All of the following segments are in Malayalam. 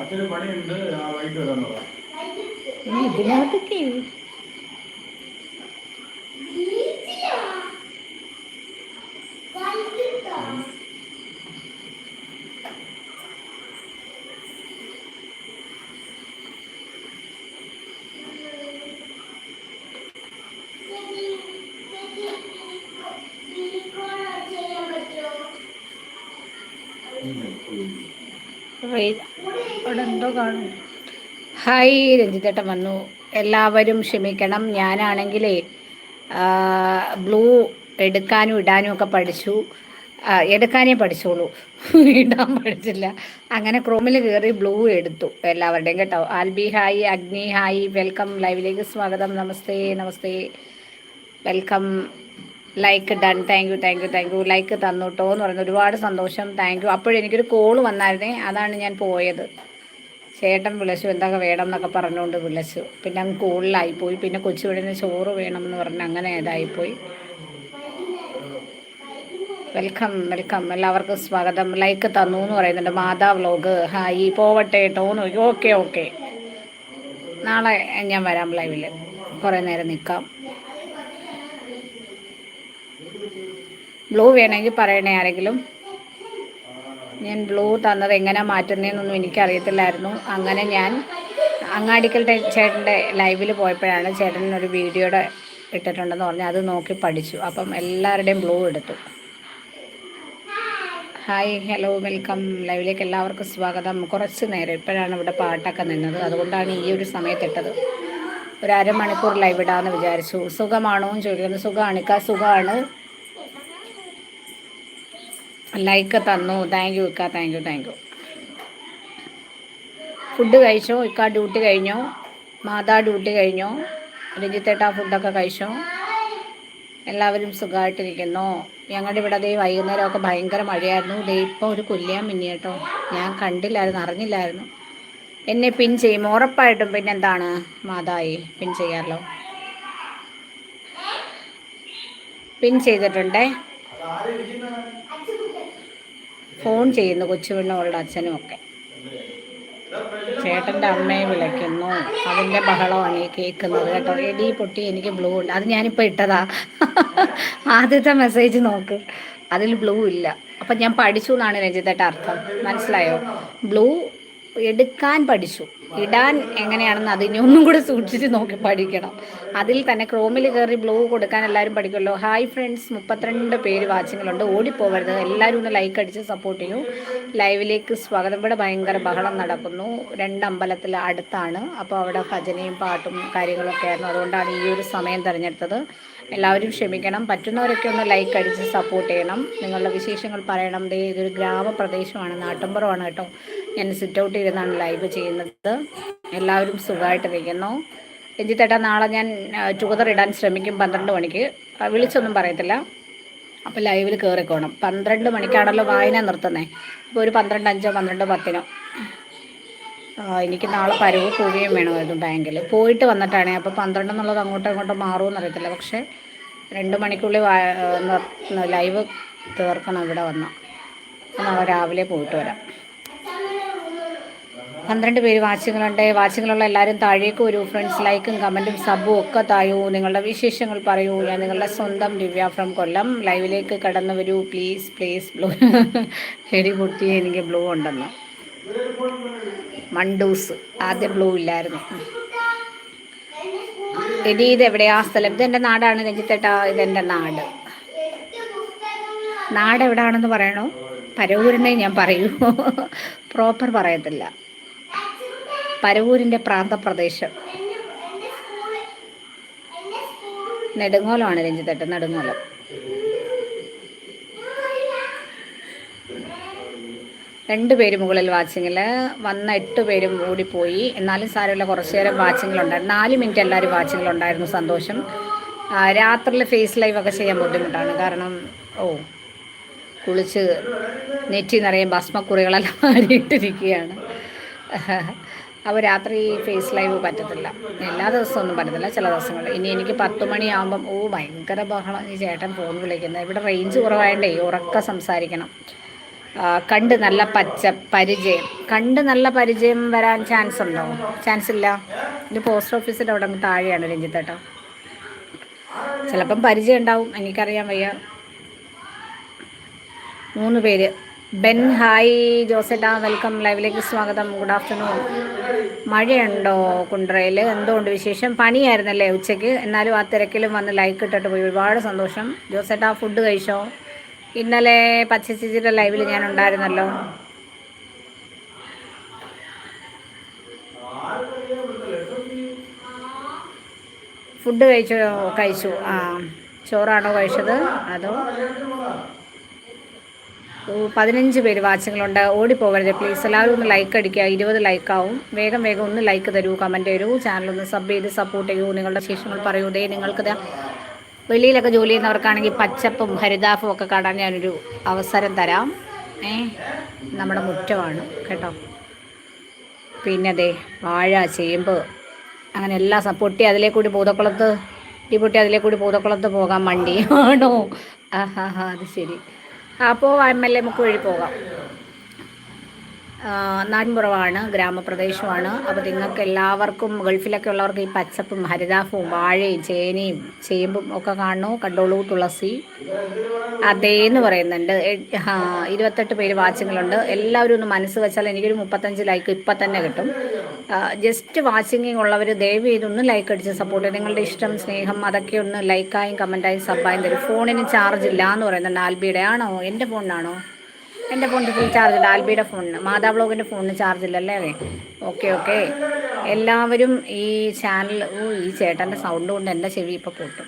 അച്ഛന് പണിയുണ്ട് ആ വൈകിട്ട് ഇനി ഇതിനകത്തൊക്കെ ഹായ് രഞ്ജിത്തേട്ടൻ വന്നു. എല്ലാവരും ക്ഷമിക്കണം. ഞാനാണെങ്കിലേ ബ്ലൂ എടുക്കാനും ഇടാനും ഒക്കെ പഠിച്ചു. എടുക്കാനേ പഠിച്ചോളൂ. ഇടാൻ പഠിച്ചില്ല. അങ്ങനെ ക്രോമിൽ കയറി ബ്ലൂ എടുത്തു എല്ലാവരുടെയും കേട്ടോ. Albi hi Agni hi welcome. ലൈവിലേക്ക് സ്വാഗതം. നമസ്തേ നമസ്തേ. Welcome. Like done thank you thank you thank you like തന്നോട്ടോ എന്ന് പറഞ്ഞു ഒരുപാട് സന്തോഷം. താങ്ക് യു അപ്പോഴെനിക്കൊരു കോൾ വന്നായിരുന്നേ. അതാണ് ഞാൻ പോയത്. ചേട്ടൻ വിളിച്ചു. എന്തൊക്കെ വേണം എന്നൊക്കെ പറഞ്ഞുകൊണ്ട് വിളിച്ചു. പിന്നെ അങ്ങ് കൂളിലായിപ്പോയി പിന്നെ കൊച്ചു വീടിന് ചോറ് വേണം എന്ന് പറഞ്ഞ് അങ്ങനെ ഇതായിപ്പോയി. വെൽക്കം വെൽക്കം എല്ലാവർക്കും സ്വാഗതം. ലൈക്ക് തന്നു എന്ന് പറയുന്നുണ്ട്. മാതാ വ്ലോഗ് ഹായ് പോവട്ടെ കേട്ടോ എന്ന് ഓക്കെ ഓക്കെ നാളെ ഞാൻ വരാം ലൈവിൽ കുറേ നേരം നിൽക്കാം. ബ്ലൂ വേണമെങ്കിൽ പറയണേ ആരെങ്കിലും. ഞാൻ ബ്ലൂ തന്നത് എങ്ങനെ മാറ്റുന്നതെന്നൊന്നും എനിക്കറിയത്തില്ലായിരുന്നു. അങ്ങനെ ഞാൻ അങ്ങാടിക്കൽ ചേട്ടന്റെ ലൈവിൽ പോയപ്പോഴാണ് ചേട്ടനൊരു വീഡിയോയുടെ ഇട്ടിട്ടുണ്ടെന്ന് പറഞ്ഞ് അത് നോക്കി പഠിച്ചു. അപ്പം എല്ലാവരുടെയും ബ്ലൂ എടുത്തു. ഹായ് ഹലോ വെൽക്കം ലൈവിലേക്ക് എല്ലാവർക്കും സ്വാഗതം. കുറച്ച് നേരം ഇപ്പോഴാണ് ഇവിടെ പാട്ടൊക്കെ നിന്നത്. അതുകൊണ്ടാണ് ഈ ഒരു സമയത്തിട്ടത്. ഒരു അരമണിക്കൂർ ലൈവ് ഇടാമെന്ന് വിചാരിച്ചു. സുഖമാണോ എന്ന് ചോദിക്കുന്നത് സുഖമാണ് ഇക്ക സുഖമാണ്. ലൈക്ക് തന്നു. താങ്ക് യു ഇക്ക thank you thank you food കഴിച്ചോ. ഇക്ക ഡ്യൂട്ടി കഴിഞ്ഞോ. മാതാ ഡ്യൂട്ടി കഴിഞ്ഞോ. രഞ്ജിത്തേട്ട ഫുഡൊക്കെ കഴിച്ചോ. എല്ലാവരും സുഖമായിട്ടിരിക്കുന്നു. ഞങ്ങളുടെ ഇവിടെ ദേ വൈകുന്നേരമൊക്കെ ഭയങ്കര മഴയായിരുന്നു. ദേ ഇപ്പോൾ ഒരു കൊല്ലിയാൻ മിന്നി കേട്ടോ. ഞാൻ കണ്ടില്ലായിരുന്നു അറിഞ്ഞില്ലായിരുന്നു. എന്നെ പിൻ ചെയ്യും. ഉറപ്പായിട്ടും പിന്നെന്താണ് മാതായി പിൻ ചെയ്യാമല്ലോ പിൻ ചെയ്തിട്ടുണ്ടേ? ഫോൺ ചെയ്യുന്നു കൊച്ചുപിണ്ണവളുടെ അച്ഛനും ഒക്കെ. ചേട്ടന്റെ അമ്മയെ വിളിക്കുന്നു. അതിന്റെ ബഹളമാണ് ഈ കേൾക്കുന്നത് കേട്ടോ. എടി പൊട്ടി എനിക്ക് ബ്ലൂ ഉണ്ട്. അത് ഞാനിപ്പോൾ ഇട്ടതാ. ആദ്യത്തെ മെസ്സേജ് നോക്ക്. അതിൽ ബ്ലൂ ഇല്ല. അപ്പം ഞാൻ പഠിച്ചു എന്നാണ് രഞ്ജിത്തേട്ട അർത്ഥം. മനസ്സിലായോ? ബ്ലൂ എടുക്കാൻ പഠിച്ചു. ഇടാൻ എങ്ങനെയാണെന്ന് അതിനെ ഒന്നും കൂടെ സൂക്ഷിച്ച് നോക്കി പഠിക്കണം. അതിൽ തന്നെ ക്രോമിൽ കയറി ബ്ലൂ കൊടുക്കാൻ എല്ലാവരും പഠിക്കുമല്ലോ. ഹായ് ഫ്രണ്ട്സ് മുപ്പത്തിരണ്ട് പേര് വാച്ചിങ്ങിലുണ്ട്. ഓടിപ്പോവരുത്. എല്ലാവരും ഒന്ന് ലൈക്ക് അടിച്ച് സപ്പോർട്ട് ചെയ്യൂ. ലൈവിലേക്ക് സ്വാഗതം. ഇവിടെ ഭയങ്കര ബഹളം നടക്കുന്നു. രണ്ട് അമ്പലത്തിൽ അടുത്താണ്. അപ്പോൾ അവിടെ ഭജനയും പാട്ടും കാര്യങ്ങളൊക്കെ ആയിരുന്നു. അതുകൊണ്ടാണ് ഈ ഒരു സമയം തിരഞ്ഞെടുത്തത്. എല്ലാവരും ക്ഷമിക്കണം. പറ്റുന്നവരൊക്കെ ഒന്ന് ലൈക്ക് അടിച്ച് സപ്പോർട്ട് ചെയ്യണം. നിങ്ങളുടെ വിശേഷങ്ങൾ പറയണം. ദേ ഇതൊരു ഗ്രാമപ്രദേശമാണ്. നാട്ടുമ്പുറമാണ് കേട്ടോ. ഞാൻ സിറ്റ് ഔട്ട് ഇരുന്നാണ് ലൈവ് ചെയ്യുന്നത്. എല്ലാവരും സുഖമായിട്ടിരിക്കുന്നു. രഞ്ജിത്തേട്ടാ നാളെ ഞാൻ ടുഗദർ ഇടാൻ ശ്രമിക്കും പന്ത്രണ്ട് മണിക്ക്. വിളിച്ചൊന്നും പറയത്തില്ല. അപ്പോൾ ലൈവിൽ കയറിക്കോണം പന്ത്രണ്ട് മണിക്കാണല്ലോ വായന നിർത്തുന്നത് ഇപ്പോൾ ഒരു പന്ത്രണ്ട് അഞ്ചോ പന്ത്രണ്ട് പത്തിനോ. എനിക്ക് നാളെ പരവ് പോവുകയും വേണമായിരുന്നു ബാങ്കിൽ. പോയിട്ട് വന്നിട്ടാണ് അപ്പോൾ പന്ത്രണ്ട് എന്നുള്ളത് അങ്ങോട്ടും ഇങ്ങോട്ടും മാറുമെന്ന് അറിയത്തില്ല. പക്ഷേ രണ്ട് മണിക്കുള്ളിൽ ലൈവ് തീർക്കണം ഇവിടെ വന്ന. നാളെ രാവിലെ പോയിട്ട് വരാം. പന്ത്രണ്ട് പേര് വാച്ചിങ്ങളുണ്ട്. വാച്ചിങ്ങളുള്ള എല്ലാവരും താഴേക്ക് വരൂ. ഫ്രണ്ട്സ് ലൈക്കും കമന്റും സബും ഒക്കെ തായൂ നിങ്ങളുടെ വിശേഷങ്ങൾ പറയൂ. ഞാൻ നിങ്ങളുടെ സ്വന്തം ദിവ്യ ഫ്രം കൊല്ലം ലൈവിലേക്ക് കടന്നു വരൂ. Please please blue. എടി പൊട്ടി എനിക്ക് ബ്ലൂ ഉണ്ടെന്ന്. മണ്ടൂസ്. ആദ്യം ബ്ലൂ ഇല്ലായിരുന്നു. ഇനി ഇത് എവിടെയാ സ്ഥലം. ഇതെന്റെ നാടാണ് രഞ്ജിത്തേട്ടാ. ഇതെന്റെ നാട്. നാട് എവിടാണെന്ന് പറയണോ? പരവൂരിനെ ഞാൻ പറയൂ. പ്രോപ്പർ പറയത്തില്ല. പരവൂരിന്റെ പ്രാന്തപ്രദേശം. നെടുങ്ങോലമാണ് രഞ്ജിത്തേട്ടൻ നെടുങ്ങോലം. രണ്ട് പേര് മുകളിൽ വാച്ചിങ്ങിൽ. വന്ന എട്ട് പേരും ഓടിപ്പോയി എന്നാലും സാരമില്ല കുറച്ച് നേരം വാച്ചിങ്ങിലുണ്ടായിരുന്നു. നാല് മിനിറ്റ് എല്ലാവരും വാച്ചിങ്ങിലുണ്ടായിരുന്നു സന്തോഷം. രാത്രിയിൽ ഫേസ് ലൈവ് ഒക്കെ ചെയ്യാൻ ബുദ്ധിമുട്ടാണ്. കാരണം ഓ കുളിച്ച് നെറ്റി നിറയെ ഭസ്മക്കുറികളെല്ലാം മാറിയിട്ടിരിക്കുകയാണ് അപ്പോൾ രാത്രി ഫേസ് ലൈവ് പറ്റത്തില്ല. എല്ലാ ദിവസവും ഒന്നും പറ്റത്തില്ല ചില ദിവസങ്ങൾ ഇനി എനിക്ക് പത്ത് മണിയാകുമ്പം ഓ ഭയങ്കര ബഹളം. ഈ ചേട്ടൻ ഫോൺ വിളിക്കുന്നത് ഇവിടെ റേഞ്ച് കുറവായതുകൊണ്ടേ ഉറക്ക സംസാരിക്കണം. കണ്ട് നല്ല പച്ച പരിചയം. കണ്ട് നല്ല പരിചയം വരാൻ ചാൻസ് ഉണ്ടോ? ചാൻസ് ഇല്ല. ഇത് പോസ്റ്റ് ഓഫീസിന്റെ അവിടെ അങ്ങ് താഴെയാണ് രഞ്ജിത്തേട്ടോ ചിലപ്പം പരിചയം ഉണ്ടാവും. എനിക്കറിയാൻ വയ്യ. മൂന്ന് പേര്. ബെൻ ഹായ് ജോസേട്ടാ വെൽക്കം ലൈവിലേക്ക് സ്വാഗതം. ഗുഡ് ആഫ്റ്റർനൂൺ മഴയുണ്ടോ കുണ്ട്രയിൽ എന്തുകൊണ്ട് വിശേഷം? പനിയായിരുന്നല്ലേ ഉച്ചയ്ക്ക്? എന്നാലും ആ തിരക്കിലും വന്ന് ലൈക്ക് ഇട്ടിട്ട് പോയി. ഒരുപാട് സന്തോഷം. ജോസേട്ടാ ഫുഡ് കഴിച്ചോ? ഇന്നലെ പച്ചച്ചിച്ചിയുടെ ലൈവിൽ ഞാൻ ഉണ്ടായിരുന്നല്ലോ. ഫുഡ് കഴിച്ചോ? കഴിച്ചു. ആ ചോറാണോ കഴിച്ചത്? അതോ? പതിനഞ്ച് പേര് ഓടി ഓടിപ്പോകരുത് പ്ലീസ് എല്ലാവരും ഒന്ന് ലൈക്ക് അടിക്കുക. ഇരുപത് ലൈക്കാവും വേഗം വേഗം ഒന്ന് ലൈക്ക് തരൂ. കമന്റ് തരൂ. ചാനൽ ഒന്ന് സബ് ചെയ്ത് സപ്പോർട്ട് ചെയ്യൂ. നിങ്ങളുടെ ശേഷങ്ങൾ പറയൂ. ദേ നിങ്ങൾക്ക് വെളിയിലൊക്കെ ജോലി ചെയ്യുന്നവർക്കാണെങ്കിൽ പച്ചപ്പും ഹരിതാഫും ഒക്കെ കാണാൻ ഞാനൊരു അവസരം തരാം. ഏ നമ്മുടെ മുറ്റമാണ് കേട്ടോ. പിന്നെ അതെ വാഴ ചേമ്പ് അങ്ങനെ എല്ലാ പൊട്ടി അതിലേ കൂടി പൂതക്കുളത്ത് ഈ പൊട്ടി അതിലേ കൂടി പൂതക്കുളത്ത് പോകാൻ വണ്ടി ആണോ? ആ ഹാ ഹാ അത് ശരി. അപ്പോൾ എം എൽ എ മുക്ക് വഴി പോകാം. നാട്ടിൻപുറമാണ് ഗ്രാമപ്രദേശമാണ്. അപ്പോൾ നിങ്ങൾക്ക് എല്ലാവർക്കും ഗൾഫിലൊക്കെ ഉള്ളവർക്ക് ഈ പച്ചപ്പും ഹരിതാഫും വാഴയും ചേനയും ചേമ്പും ഒക്കെ കാണണു? കണ്ടോളൂ തുളസി. അതേന്ന് പറയുന്നുണ്ട്. ഇരുപത്തെട്ട് പേര് വാച്ചിങ്ങിലുണ്ട് എല്ലാവരും ഒന്ന് മനസ്സ് വെച്ചാൽ എനിക്കൊരു മുപ്പത്തഞ്ച് ലൈക്ക് ഇപ്പം തന്നെ കിട്ടും. ജസ്റ്റ് വാച്ചിങ്ങിങ് ഉള്ളവർ ദയവ് ചെയ്തൊന്ന് ലൈക്ക് അടിച്ച് സപ്പോർട്ട് നിങ്ങളുടെ ഇഷ്ടം സ്നേഹം അതൊക്കെ ഒന്ന് ലൈക്കായും കമന്റായും സബ്ബായും തരും. ഫോണിന് ചാർജ് ഇല്ല എന്ന് പറയുന്നുണ്ട് ആൽബിയുടെ. ആണോ? എന്റെ ഫോണിനാണോ? എന്റെ ഫോണിൽ ഫുൾ ചാർജ് ഉണ്ട് ആൽബിയുടെ ഫോണിന് മാതാ ബ്ലോഗിന്റെ ഫോണിന് ചാർജ് ഇല്ലല്ലേ ഓക്കെ ഓക്കെ എല്ലാവരും ഈ ചാനൽ ഓ ഈ ചേട്ടന്റെ സൗണ്ട് കൊണ്ട് എന്റെ ചെവി ഇപ്പോൾ പൊട്ടും.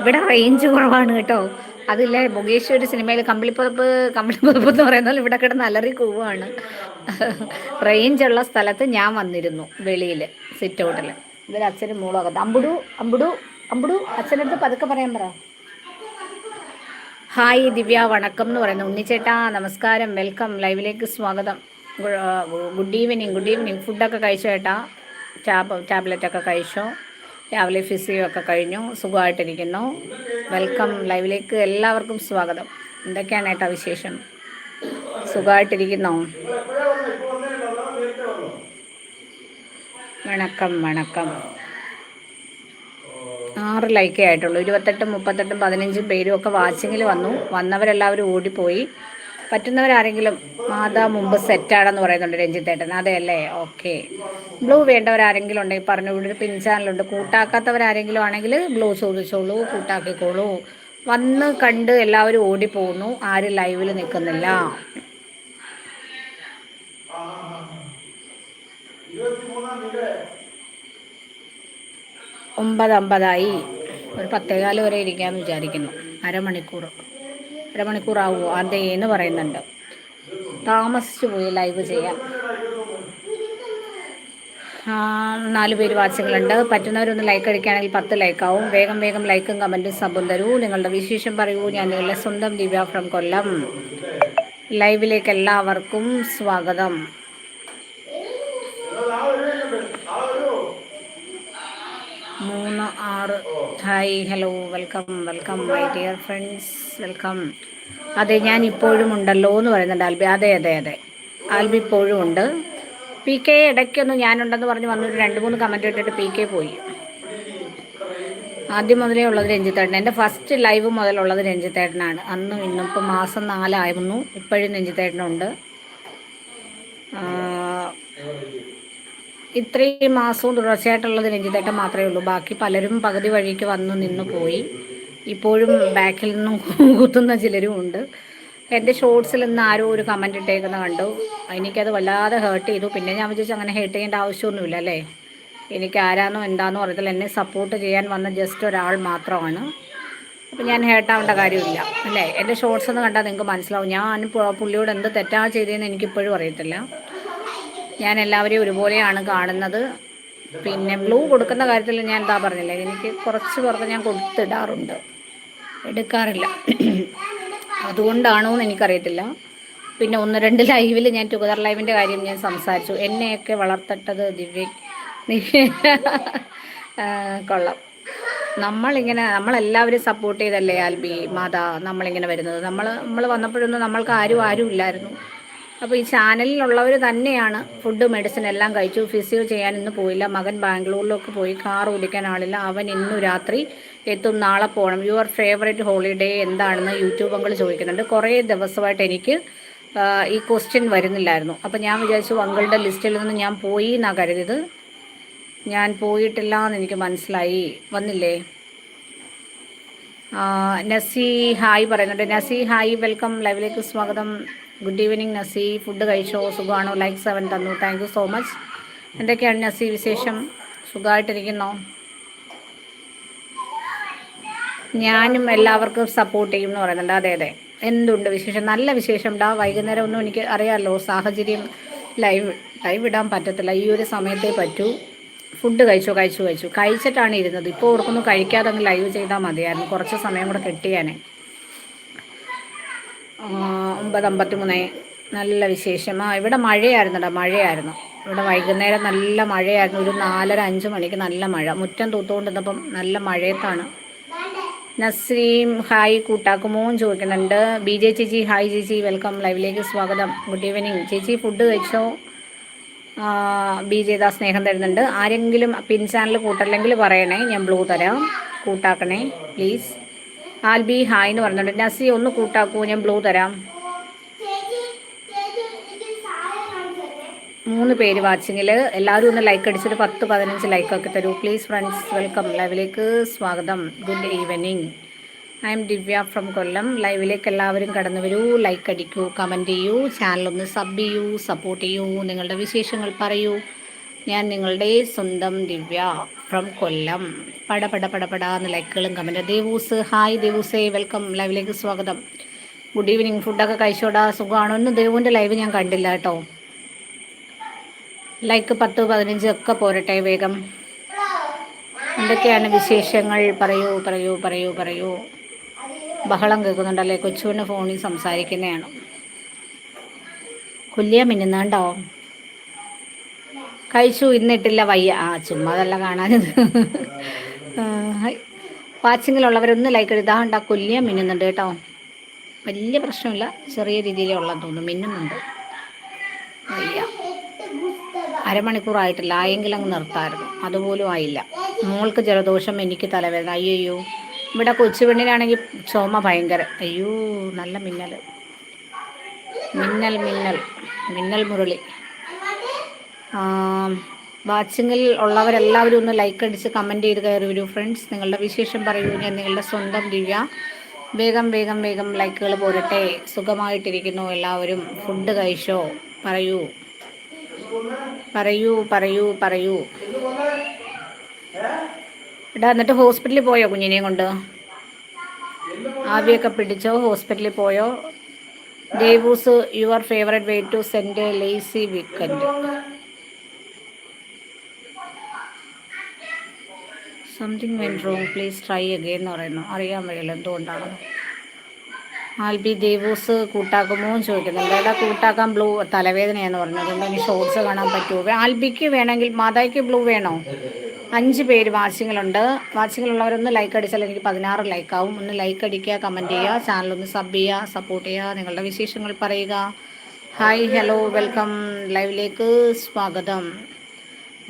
ഇവിടെ റേഞ്ച് കുറവാണ് കേട്ടോ. അതില്ലേ മുകേഷ് ഒരു സിനിമയിൽ കമ്പിളിപ്പുറപ്പ് കമ്പിളിപ്പുറപ്പ് എന്ന് പറയുന്നത് ഇവിടെ കിടന്ന് അലറി കൂവാണ്. റേഞ്ച് ഉള്ള സ്ഥലത്ത് ഞാൻ വന്നിരുന്നു വെളിയിൽ സിറ്റ് ഔട്ടിൽ ഇവർ അച്ഛനും അകത്ത് അമ്പുടു അമ്പുടു അമ്പുടു അച്ഛനടുത്ത് പതുക്കെ പറയാൻ പറ. ഹായ് ദിവ്യ വണക്കം എന്ന് പറയുന്നു ഉണ്ണിച്ചേട്ടാ നമസ്കാരം വെൽക്കം ലൈവിലേക്ക് സ്വാഗതം. Good evening good evening. ഫുഡൊക്കെ കഴിച്ചോ ചേട്ടാ ടാബ് ടാബ്ലറ്റൊക്കെ കഴിച്ചോ? രാവിലെ ഫിസിയോ ഒക്കെ കഴിഞ്ഞു സുഖമായിട്ടിരിക്കുന്നു. വെൽക്കം ലൈവിലേക്ക് എല്ലാവർക്കും സ്വാഗതം. എന്തൊക്കെയാണ് ഏട്ടാ വിശേഷം? സുഖമായിട്ടിരിക്കുന്നോ? വണക്കം വണക്കം. ആറ് ലൈക്കേ ആയിട്ടുള്ളൂ. ഇരുപത്തെട്ടും മുപ്പത്തെട്ടും പതിനഞ്ചും പേരും ഒക്കെ വാച്ചിങ്ങിൽ വന്നു. വന്നവരെല്ലാവരും ഓടിപ്പോയി. പറ്റുന്നവരാരെങ്കിലും മാതാ മുമ്പ് സെറ്റാണെന്ന് പറയുന്നുണ്ട് രഞ്ജിത്തേട്ടൻ. അതെ അല്ലേ ഓക്കെ ബ്ലൂ വേണ്ടവരാരെങ്കിലും ഉണ്ടെങ്കിൽ പറഞ്ഞു ഇവിടെ പിൻ ചാനലുണ്ട് കൂട്ടാക്കാത്തവരാരെങ്കിലും ആണെങ്കിൽ ബ്ലൂ ചോദിച്ചോളൂ കൂട്ടാക്കിക്കോളൂ. വന്ന് കണ്ട് എല്ലാവരും ഓടിപ്പോകുന്നു. ആരും ലൈവിൽ നിൽക്കുന്നില്ല. ഒമ്പത് അമ്പതായി ഒരു പത്തേകാൽ വരെ ഇരിക്കാമെന്ന് വിചാരിക്കുന്നു. അരമണിക്കൂർ. അരമണിക്കൂർ ആവുമോ എന്ന് പറയുന്നുണ്ട്. താമസിച്ചു പോയി ലൈവ് ചെയ്യാം നാല് പേര് വാച്ചുകളുണ്ട്. പറ്റുന്നവരൊന്ന് ലൈക്ക് അടിക്കുകയാണെങ്കിൽ പത്ത് ലൈക്കാവും വേഗം വേഗം ലൈക്കും കമന്റും സബും തരൂ. നിങ്ങളുടെ വിശേഷം പറയൂ. ഞാൻ നിങ്ങളുടെ സ്വന്തം ദിവ്യ ഫ്രം കൊല്ലം. ലൈവിലേക്ക് എല്ലാവർക്കും സ്വാഗതം. ആറ്. Hi hello welcome welcome my dear friends welcome അതെ ഞാൻ ഇപ്പോഴും ഉണ്ടല്ലോ എന്ന് പറയുന്നുണ്ട് ആൽബി. അതെ അതെ അതെ. ആൽബി ഇപ്പോഴും ഉണ്ട്. പി കെ ഇടയ്ക്കൊന്ന് ഞാനുണ്ടെന്ന് പറഞ്ഞ് വന്നൊരു രണ്ട് മൂന്ന് കമന്റ് ഇട്ടിട്ട് പി കെ പോയി. ആദ്യം മുതലേ ഉള്ളത് രഞ്ജിത്തേട്ടൻ എന്റെ ഫസ്റ്റ് ലൈവ് മുതലുള്ളത് രഞ്ജിത്തേട്ടനാണ്. അന്നും ഇന്നും ഇപ്പം മാസം നാലായിരുന്നു ഇപ്പോഴും രഞ്ജിത്തേട്ടനുണ്ട്. ഇത്രയും മാസവും തുടർച്ചയായിട്ടുള്ളത് രഞ്ജിതേട്ട മാത്രമേ ഉള്ളൂ. ബാക്കി പലരും പകുതി വഴിക്ക് വന്നു നിന്ന് പോയി. ഇപ്പോഴും ബാക്കിൽ നിന്നും കുത്തുന്ന ചിലരും ഉണ്ട്. എന്റെ ഷോർട്സിൽ നിന്ന് ആരോ ഒരു കമന്റ് ഇട്ടേക്കുന്ന കണ്ടു. എനിക്കത് വല്ലാതെ ഹേർട്ട് ചെയ്തു. പിന്നെ ഞാൻ വിചാരിച്ചു അങ്ങനെ ഹേർട്ട് ചെയ്യേണ്ട ആവശ്യമൊന്നുമില്ല അല്ലേ? എനിക്ക് ആരാന്നോ എന്താണെന്നോ അറിയത്തില്ല. എന്നെ സപ്പോർട്ട് ചെയ്യാൻ വന്ന ജസ്റ്റ് ഒരാൾ മാത്രമാണ്. അപ്പം ഞാൻ ഹേർട്ടാവേണ്ട കാര്യമില്ല അല്ലേ? എന്റെ ഷോർട്സ് ഒന്ന് കണ്ടാൽ നിങ്ങൾക്ക് മനസ്സിലാവും. ഞാൻ പുള്ളിയോട് എന്ത് തെറ്റാണ് ചെയ്തതെന്ന് എനിക്കിപ്പോഴും അറിയത്തില്ല. ഞാൻ എല്ലാവരെയും ഒരുപോലെയാണ് കാണുന്നത്. പിന്നെ ബ്ലൂ കൊടുക്കുന്ന കാര്യത്തിൽ ഞാൻ എന്താ പറഞ്ഞില്ല എനിക്ക് കുറച്ച് പേർക്ക് ഞാൻ കൊടുത്തിടാറുണ്ട്. എടുക്കാറില്ല. അതുകൊണ്ടാണോ എന്ന് എനിക്കറിയത്തില്ല. പിന്നെ ഒന്ന് രണ്ട് ലൈവിൽ ഞാൻ ടുഗദർ ലൈവിന്റെ കാര്യം ഞാൻ സംസാരിച്ചു. എന്നെയൊക്കെ വളർത്തട്ടത് ദിവ്യ കൊള്ളാം. നമ്മളിങ്ങനെ നമ്മളെല്ലാവരും സപ്പോർട്ട് ചെയ്തല്ലേ ആൽബി മാതാ നമ്മളിങ്ങനെ വരുന്നത്. നമ്മൾ നമ്മൾ വന്നപ്പോഴൊന്നും നമ്മൾക്ക് ആരും ആരും ഇല്ലായിരുന്നു. അപ്പോൾ ഈ ചാനലിലുള്ളവർ തന്നെയാണ് ഫുഡ് മെഡിസിൻ എല്ലാം കഴിച്ചു. ഫിസിയോ ചെയ്യാനൊന്നും പോയില്ല. മകൻ ബാംഗ്ലൂരിലൊക്കെ പോയി കാർ ഓടിക്കാൻ ആളില്ല. അവൻ ഇന്നു രാത്രി എത്തും. നാളെ പോകണം യുവർ ഫേവറേറ്റ് ഹോളിഡേ എന്താണെന്ന് യൂട്യൂബ് അങ്കിൾ ചോദിക്കുന്നുണ്ട്. കുറേ ദിവസമായിട്ട് എനിക്ക് ഈ ക്വസ്റ്റ്യൻ വരുന്നില്ലായിരുന്നു. അപ്പോൾ ഞാൻ വിചാരിച്ചു അങ്കിളുടെ ലിസ്റ്റിൽ നിന്ന് ഞാൻ പോയി എന്നാണ് കരുതിയത്. ഞാൻ പോയിട്ടില്ല എന്ന് എനിക്ക് മനസ്സിലായി. വന്നില്ലേ? നസി ഹായ് പറയുന്നുണ്ട്. നസി ഹായ് വെൽക്കം ലൈവിലേക്ക് സ്വാഗതം. ഗുഡ് ഈവനിങ് നസി ഫുഡ് കഴിച്ചോ? സുഖമാണോ? ലൈക്ക് സെവൻ തന്നു. താങ്ക് യു സോ മച്ച് എന്തൊക്കെയാണ് നസി വിശേഷം? സുഖമായിട്ടിരിക്കുന്നോ? ഞാനും എല്ലാവർക്കും സപ്പോർട്ട് ചെയ്യും എന്ന് പറയുന്നുണ്ട്. അതെ അതെ. എന്തുണ്ട് വിശേഷം? നല്ല വിശേഷം ഡാ. വൈകുന്നേരം ഒന്നും എനിക്ക് അറിയാമല്ലോ സാഹചര്യം ലൈവ് ലൈവ് ഇടാൻ പറ്റത്തില്ല. ഈ ഒരു സമയത്തേ പറ്റൂ. ഫുഡ് കഴിച്ചോ? കഴിച്ചു കഴിച്ചു. കഴിച്ചിട്ടാണ് ഇരുന്നത്. ഇപ്പോൾ ഓർക്കൊന്നും കഴിക്കാതെ ലൈവ് ചെയ്താൽ മതിയായിരുന്നു. കുറച്ച് സമയം കൂടെ കിട്ടിയാനെ. ഒമ്പത് അമ്പത്തിമൂന്ന് നല്ല വിശേഷം. ആ ഇവിടെ മഴയായിരുന്നുടാ മഴയായിരുന്നു. ഇവിടെ വൈകുന്നേരം നല്ല മഴയായിരുന്നു. ഒരു നാലര അഞ്ച് മണിക്ക് നല്ല മഴ. മുറ്റം തൂത്തുകൊണ്ടിരുന്നപ്പം നല്ല മഴയത്താണ്. നസ്രീം ഹായ് കൂട്ടാക്കുമോ ചോദിക്കുന്നുണ്ട്. ബി ജെ ചേച്ചി ഹായ് ചേച്ചി വെൽക്കം. ലൈവിലേക്ക് സ്വാഗതം. Good evening. ചേച്ചി ഫുഡ് കഴിച്ചോ? ബി ജയദാ സ്നേഹം തരുന്നുണ്ട്. ആരെങ്കിലും പിൻ ചാനൽ കൂട്ടല്ലെങ്കിൽ പറയണേ. ഞാൻ ബ്ലൂ തരാം. കൂട്ടാക്കണേ പ്ലീസ്. ആൽബി ഹായ് എന്ന് പറഞ്ഞിട്ടുണ്ട്. നസി ഒന്ന് കൂട്ടാക്കൂ ഞാൻ ബ്ലൂ തരാം. മൂന്ന് പേര് വാച്ചിങ്ങിൽ എല്ലാവരും ഒന്ന് ലൈക്ക് അടിച്ചിട്ട് പത്ത് പതിനഞ്ച് ലൈക്കൊക്കെ തരൂ. പ്ലീസ് ഫ്രണ്ട്സ് വെൽക്കം ലൈവിലേക്ക് സ്വാഗതം. Good evening I'm Divya from Kollam ലൈവിലേക്ക് എല്ലാവരും കടന്നു വരൂ. ലൈക്ക് അടിക്കൂ കമന്റ് ചെയ്യൂ. ചാനലൊന്ന് സബ് ചെയ്യൂ സപ്പോർട്ട് ചെയ്യൂ. നിങ്ങളുടെ വിശേഷങ്ങൾ പറയൂ. ഞാൻ നിങ്ങളുടെ സ്വന്തം ദിവ്യ ഫ്രം കൊല്ലം. പട പട പട പട എന്ന് ലൈക്കുകളും കമന്റ് ദേവൂസ് ഹായ് ദേവൂസേ വെൽക്കം ലൈവിലേക്ക് സ്വാഗതം. ഗുഡ് ഈവനിങ് ഫുഡൊക്കെ കഴിച്ചോടാ. സുഖമാണോ ഒന്നും ദേവുവിന്റെ ലൈവ് ഞാൻ കണ്ടില്ല കേട്ടോ. ലൈക്ക് പത്ത് പതിനഞ്ച് ഒക്കെ പോരട്ടെ വേഗം. എന്തൊക്കെയാണ് വിശേഷങ്ങൾ? പറയൂ പറയൂ പറയൂ പറയൂ. ബഹളം കേൾക്കുന്നുണ്ടല്ലേ? കൊച്ചുവിന് ഫോണിൽ സംസാരിക്കുന്നതാണ്. കൊല്ലിയ മിന്നുന്നുണ്ടോ? കഴിച്ചു ഇന്നിട്ടില്ല വയ്യ. ആ ചുമ്മാ അതല്ല കാണാനത് വാച്ചിങ്ങിലുള്ളവരൊന്ന് ലൈക്ക് എഴുതാണ്ട കൊല്ലിയ മിന്നുന്നുണ്ട് കേട്ടോ. വലിയ പ്രശ്നമില്ല. ചെറിയ രീതിയിലുള്ള തോന്നുന്നു. മിന്നുന്നുണ്ട്. വയ്യ. അരമണിക്കൂറായിട്ടില്ല. ആയെങ്കിലും അങ്ങ് നിർത്തായിരുന്നു. അതുപോലും ആയില്ല. മോൾക്ക് ജലദോഷം എനിക്ക് തലവേദന. അയ്യോ ഇവിടെ കൊച്ചുപെണ്ണിനാണെങ്കിൽ ചുമ ഭയങ്കര. അയ്യോ നല്ല മിന്നൽ മിന്നൽ മിന്നൽ. മിന്നൽ മുരളി. വാച്ചിങ്ങിൽ ഉള്ളവരെല്ലാവരും ഒന്ന് ലൈക്ക് അടിച്ച് കമന്റ് ചെയ്ത് കയറി വരൂ ഫ്രണ്ട്സ് നിങ്ങളുടെ വിശേഷം പറയൂ ഞാൻ നിങ്ങളുടെ സ്വന്തം ദിവ്യ. വേഗം വേഗം വേഗം ലൈക്കുകൾ പോരട്ടെ. സുഖമായിട്ടിരിക്കുന്നു എല്ലാവരും. ഫുഡ് കഴിച്ചോ? പറയൂ. പറയൂ പറയൂ പറയൂ. എടാ എന്നിട്ട് ഹോസ്പിറ്റലിൽ പോയോ കുഞ്ഞിനെയും കൊണ്ട്? ആവിയൊക്കെ പിടിച്ചോ? ഹോസ്പിറ്റലിൽ പോയോ? Devus your favourite way to spend lazy weekend something went wrong please try again എന്ന് പറയുന്നു. അറിയാൻ വയ്യല്ലോ എന്തുകൊണ്ടാണ് ആൽബി ദേവൂസ് കൂട്ടാക്കുമോ എന്ന് ചോദിക്കുന്നുണ്ട് ഏതാ കൂട്ടാക്കാൻ ബ്ലൂ തലവേദനയാന്ന് പറഞ്ഞത്? അതുകൊണ്ട് ഇനി ഷോർട്സ് കാണാൻ പറ്റുമോ ആൽബിക്ക് വേണമെങ്കിൽ മാതായ്ക്ക് ബ്ലൂ വേണോ? അഞ്ച് പേര് വാച്ചിങ്ങിലുണ്ട് വാച്ചിങ്ങിലുള്ളവരൊന്ന് ലൈക്ക് അടിച്ചാൽ എനിക്ക് പതിനാറ് ലൈക്കാവും ഒന്ന് ലൈക്ക് അടിക്കുക കമന്റ് ചെയ്യുക ചാനലൊന്ന് സബ് ചെയ്യുക സപ്പോർട്ട് ചെയ്യുക നിങ്ങളുടെ വിശേഷങ്ങൾ പറയുക. ഹായ് ഹലോ വെൽക്കം ലൈവിലേക്ക് സ്വാഗതം.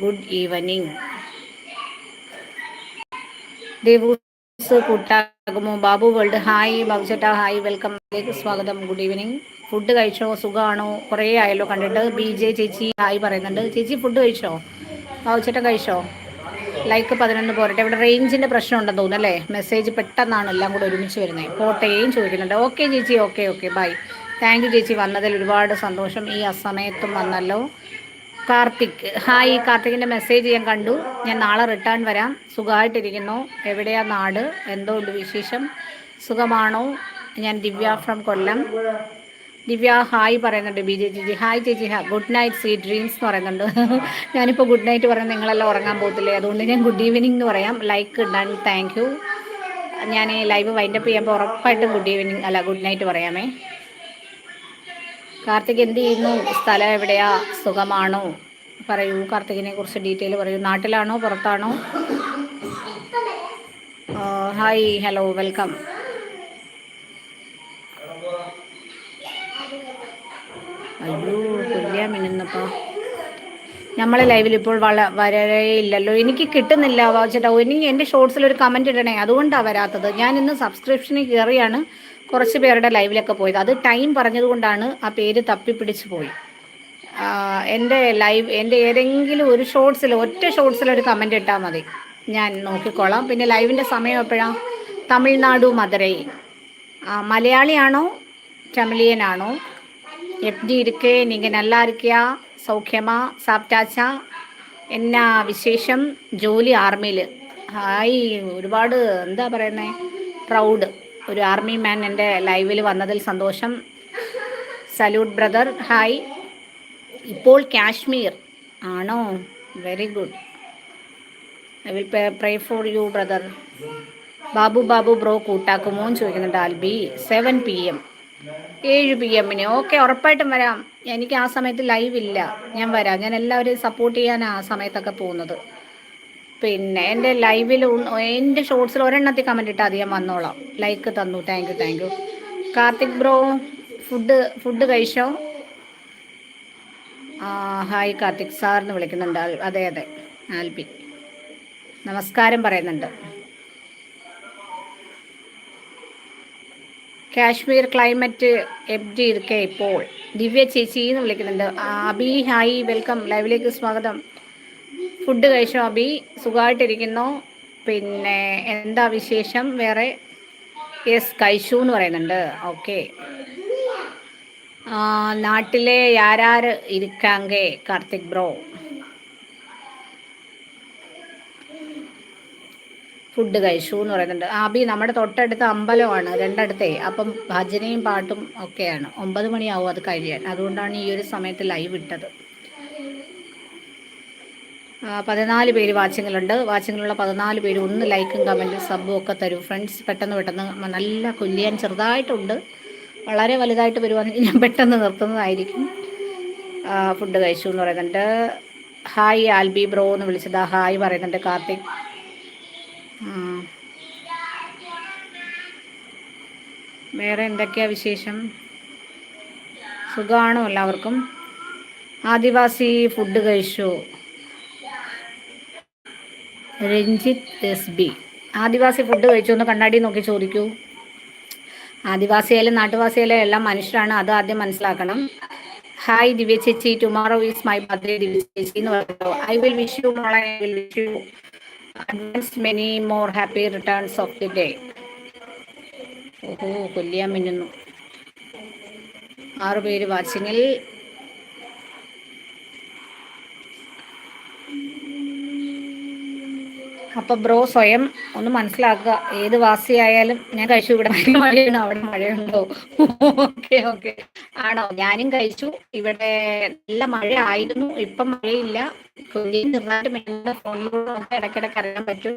ഗുഡ് ഈവനിങ് ദേവൂസ് കൂട്ടാകുമോ? ബാബു വേൾഡ് ഹായ് ബാബുചേട്ട. ഹായ് വെൽക്കം സ്വാഗതം. ഗുഡ് ഈവനിങ് ഫുഡ് കഴിച്ചോ? സുഖമാണോ കുറേ ആയല്ലോ കണ്ടിട്ട്. ബി ജെ ചേച്ചി ഹായ് പറയുന്നുണ്ട്. ചേച്ചി ഫുഡ് കഴിച്ചോ? ബാബുചേട്ട കഴിച്ചോ? ലൈക്ക് പതിനൊന്ന് പോരട്ടെ. ഇവിടെ റേഞ്ചിന്റെ പ്രശ്നം ഉണ്ടെന്ന് തോന്നുന്നു അല്ലേ? മെസ്സേജ് പെട്ടെന്നാണ് എല്ലാം കൂടെ ഒരുമിച്ച് വരുന്നത് പോട്ടേയും ചോദിക്കുന്നുണ്ട്. ഓക്കെ ചേച്ചി okay okay bye thank you ചേച്ചി. വന്നതിൽ ഒരുപാട് സന്തോഷം. ഈ അസമയത്തും വന്നല്ലോ. കാർത്തിക്. ഹായ് കാർത്തികിന്റെ മെസ്സേജ് ഞാൻ കണ്ടു. ഞാൻ നാളെ റിട്ടേൺ വരാം. സുഖമായിട്ടിരിക്കുന്നു. എവിടെയാ നാട്? എന്തോ ഉണ്ട് വിശേഷം? സുഖമാണോ? ഞാൻ ദിവ്യ ഫ്രം കൊല്ലം. ദിവ്യ ഹായ് പറയുന്നുണ്ട് ബി ജെ ചേച്ചി ഹായ് ചേച്ചി ഹാ ഗുഡ് നൈറ്റ് സീ ഡ്രീംസ് എന്ന് പറയുന്നുണ്ട്. ഞാനിപ്പോൾ ഗുഡ് നൈറ്റ് പറയുന്നത് നിങ്ങളെല്ലാം ഉറങ്ങാൻ പോകത്തില്ലേ? അതുകൊണ്ട് ഞാൻ ഗുഡ് ഈവനിങ് എന്ന് പറയാം. ലൈക്ക് ഡൺ താങ്ക് യു ഞാൻ ലൈവ് വൈൻഡപ്പ് ചെയ്യുമ്പോൾ ഉറപ്പായിട്ടും ഗുഡ് ഈവനിങ് അല്ല ഗുഡ് നൈറ്റ് പറയാമേ. കാർത്തിക് എന്ത് ചെയ്യുന്നു? സ്ഥലം എവിടെയാ? സുഖമാണോ? പറയൂ. കാർത്തികിനെ കുറിച്ച് ഡീറ്റെയിൽ പറയൂ. നാട്ടിലാണോ? പുറത്താണോ? ഹായ് ഹലോ വെൽക്കം അയ്യോ കൊല്ലിയാ മിന്നുന്നപ്പാ. നമ്മളെ ലൈവിൽ ഇപ്പോൾ വള വരേ ഇല്ലല്ലോ. എനിക്ക് കിട്ടുന്നില്ല വാച്ചിട്ടാ ഇനി എന്റെ ഷോർട്സിൽ ഒരു കമന്റ് ഇടണേ. അതുകൊണ്ടാണ് വരാത്തത്. ഞാൻ ഇന്ന് സബ്സ്ക്രിപ്ഷനിൽ കയറിയാണ് കുറച്ച് പേരുടെ ലൈവിലൊക്കെ പോയത്. അത് ടൈം പറഞ്ഞതുകൊണ്ടാണ് ആ പേര് തപ്പിപ്പിടിച്ച് പോയി. എന്റെ ലൈവ് എന്റെ ഏതെങ്കിലും ഒരു ഷോർട്സിൽ ഒറ്റ ഷോർട്സിൽ ഒരു കമന്റ് ഇട്ടാൽ മതി. ഞാൻ നോക്കിക്കോളാം. പിന്നെ ലൈവിന്റെ സമയം എപ്പോഴാണ് തമിഴ്നാടു മധുരൈ. മലയാളിയാണോ? തമിഴിയനാണോ? എപ്ഡി ഇരിക്കേ നിങ്ങൾ നല്ലാ ഇരിക്കുക സൗഖ്യമാ? സാപ്റ്റാച്ച? എന്നാ വിശേഷം? ജോലി ആർമിയിൽ ഹായ് ഒരുപാട് എന്താ പറയുന്നത് പ്രൗഡ്. ഒരു ആർമി മാൻ എന്റെ ലൈവിൽ വന്നതിൽ സന്തോഷം. സല്യൂട്ട് ബ്രദർ ഹായ് ഇപ്പോൾ കാശ്മീർ. ആണോ? Very good I will pray for you brother Babu Babu bro കൂട്ടാക്കുമോ എന്ന് ചോദിക്കുന്നുണ്ട് ആൽബി. സെവൻ പി എം ഏഴ് പി എമ്മിന് ഓക്കെ ഉറപ്പായിട്ടും വരാം. എനിക്ക് ആ സമയത്ത് ലൈവ് ഇല്ല. ഞാൻ വരാം. ഞാൻ എല്ലാവരെയും സപ്പോർട്ട് ചെയ്യാനാണ് ആ സമയത്തൊക്കെ പോകുന്നത്. പിന്നെ എന്റെ ലൈവിൽ എന്റെ ഷോർട്സിൽ ഒരെണ്ണത്തിൽ കമന്റ് ഇട്ടാൽ അധികം വന്നോളാം. ലൈക്ക് തന്നു thank you thank you Karthik bro food food കഴിച്ചോ? ആ ഹായ് കാർത്തിക് സാർ എന്ന് വിളിക്കുന്നുണ്ട്. അതെ അതെ ആൽബി. നമസ്കാരം പറയുന്നുണ്ട്. കാശ്മീർ ക്ലൈമറ്റ് എബ്ജി ഇരിക്കെ ഇപ്പോൾ. ദിവ്യ ചേച്ചി എന്ന് വിളിക്കുന്നുണ്ട്. അബി ഹായ് വെൽക്കം ലൈവിലേക്ക് സ്വാഗതം. ഫുഡ് കഴിച്ചോ അബി സുഖമായിട്ടിരിക്കുന്നു. പിന്നെ എന്താ വിശേഷം? വേറെ? യെസ് കഴിച്ചു എന്ന് പറയുന്നുണ്ട്. ഓക്കെ നാട്ടിലെ യാരാര് ഇരിക്കാങ്കേ കാർത്തിക് ബ്രോ? ഫുഡ് കഴിച്ചു എന്ന് പറയുന്നുണ്ട്. ആബി നമ്മുടെ തൊട്ടടുത്ത് അമ്പലമാണ് രണ്ടടുത്തേ. അപ്പം ഭജനയും പാട്ടും ഒക്കെയാണ്. ഒമ്പത് മണിയാവും അത് കഴിയാൻ. അതുകൊണ്ടാണ് ഈ ഒരു സമയത്ത് ലൈവ് ഇട്ടത്. പതിനാല് പേര് വാച്ചിങ്ങിലുണ്ട് വാച്ചിങ്ങിലുള്ള പതിനാല് പേര് ഒന്ന് ലൈക്കും കമന്റും സബും ഒക്കെ തരും. ഫ്രണ്ട്സ് പെട്ടെന്ന് പെട്ടെന്ന് നല്ല കൊല്ലിയാൻ ചെറുതായിട്ടുണ്ട്. വളരെ വലുതായിട്ട് വരുവാണെങ്കിൽ ഞാൻ പെട്ടെന്ന് നിർത്തുന്നതായിരിക്കും. ഫുഡ് കഴിച്ചു എന്ന് പറയുന്നുണ്ട്. ഹായ് ആൽബി ബ്രോ എന്ന് വിളിച്ചതാ. ഹായ് പറയുന്നുണ്ട് കാർത്തിക്. വേറെ എന്തൊക്കെയാ വിശേഷം? സുഖമാണോ എല്ലാവർക്കും? ആദിവാസി ഫുഡ് കഴിച്ചു. Ranjith S B. Adivasi food കഴിച്ചു ഒന്ന് കണ്ണാടി നോക്കി ചോദിക്കൂ. ആദിവാസിയായാലും നാട്ടുവാസിയായാലും എല്ലാം മനുഷ്യരാണ് അത് ആദ്യം മനസ്സിലാക്കണം. ഹായ് ദിവ്യ ചേച്ചി tomorrow is my birthday Divya ചേച്ചി എന്ന് പറഞ്ഞു ഐ വിൽ വിഷ് യു മോളെ I will wish you advance many more happy returns of the day ഓഹോ കൊല്ലിയാൻ മിന്നുന്നു. ആറുപേര് വാച്ചിങ്ങിൽ. അപ്പൊ ബ്രോ സ്വയം ഒന്ന് മനസ്സിലാക്കുക. ഏത് വാസിയായാലും ഞാൻ കഴിച്ചു. ഇവിടെ മഴയുണ്ടോ? മഴയാണ് അവിടെ മഴയുണ്ടോ? Okay okay. ആണോ? ഞാനും കഴിച്ചു. ഇവിടെ നല്ല മഴ ആയിരുന്നു. ഇപ്പം മഴയില്ല. കുഞ്ഞിന് മെല്ലെ ഫോണിലൂടെ നമുക്ക് ഇടയ്ക്കിടയ്ക്ക് അറിയാൻ പറ്റും.